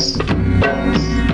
dance, dance.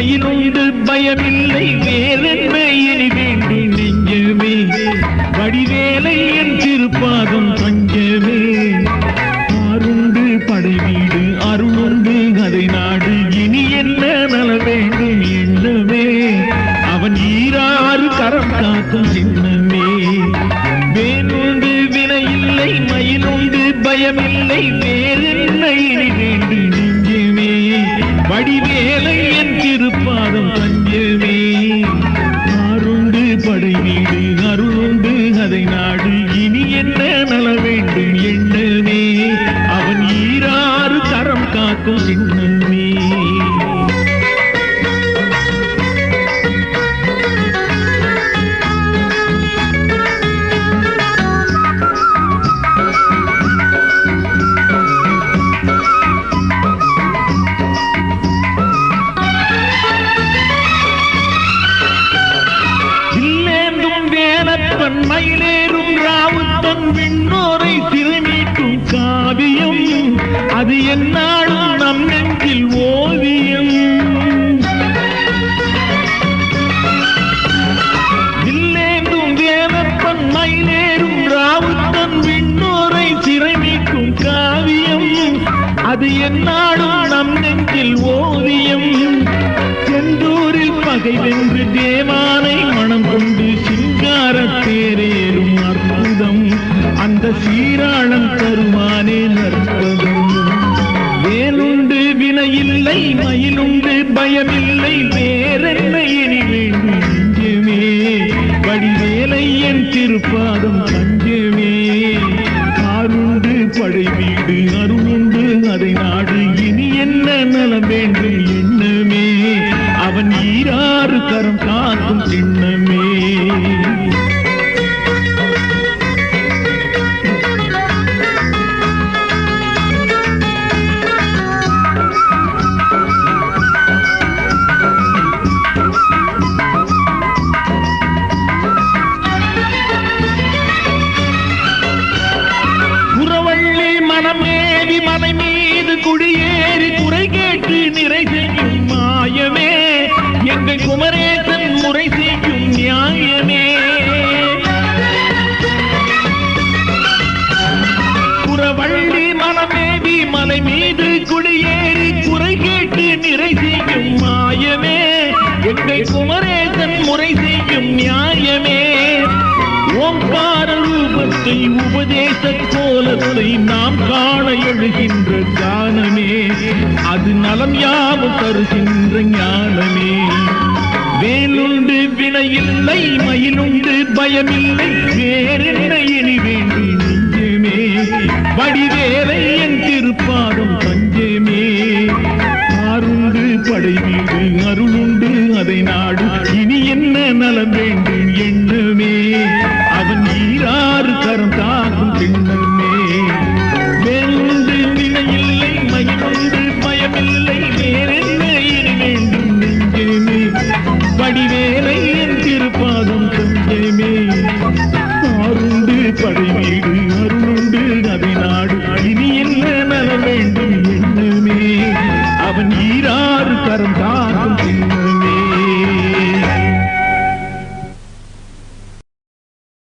பயமில்லை வேறென்ன இனி வேண்டும் நெஞ்சமே? வடிவேலை என் திருப்பாதம் தஞ்சமே. ஆருண்டு படை வீடு அருளுண்டு அதை நாடு. இனி என்ன நல வேண்டும் எண்ணமே? அவன் ஈராறு கரம் காக்கும் சின்னமே. வேணுண்டு வினையில்லை மயிலுண்டு பயமில்லை வேறென்ன இனி வேண்டும் நெஞ்சமே? வடிவே அருளுண்டு தன் விண்ணோரை திருநீட்டும் காவியம். அது என்னாலும் நம் நெஞ்சில் ஓவியம். இல்லேந்தும் வேலப்பன் மயிலேறும் ராவுத்தன் விண்ணோரை சிறைமீட்டும் காவியம். அது என்னாலும் நம் நெஞ்சில் ஓவியம். செந்தூரில் பகை வென்று தேவானை மனம் கொண்டு சிங்காரத்தை சீராளம் தருமானே நற்பதம் வேலுண்டு வினையில்லை மயிலுண்டு பயமில்லை வேறென்ன இனி வேண்டும் நெஞ்சமே? வடிவேலை என் திருப்பாதம் தஞ்சமே. காருண்டு படை வீடு அருளுண்டு அதை நாடு இனி என்ன நலம் வேண்டும் எண்ணமே அவன் ஈராறு கரம் காக்கும் சின்னமே நிறை செய்யும் மாயமே. எங்கள் குமரேசன் முறை செய்யும் நியாயமே. ஓங்கார ரூபத்தை உபதேச கோலத்தை நாம் காண எழுகின்ற கானமே அது நலம் யாவும் தருகின்ற ஞானமே. வேலுண்டு வினையில்லை மயிலுண்டு பயமில்லை நலம் வேண்டும்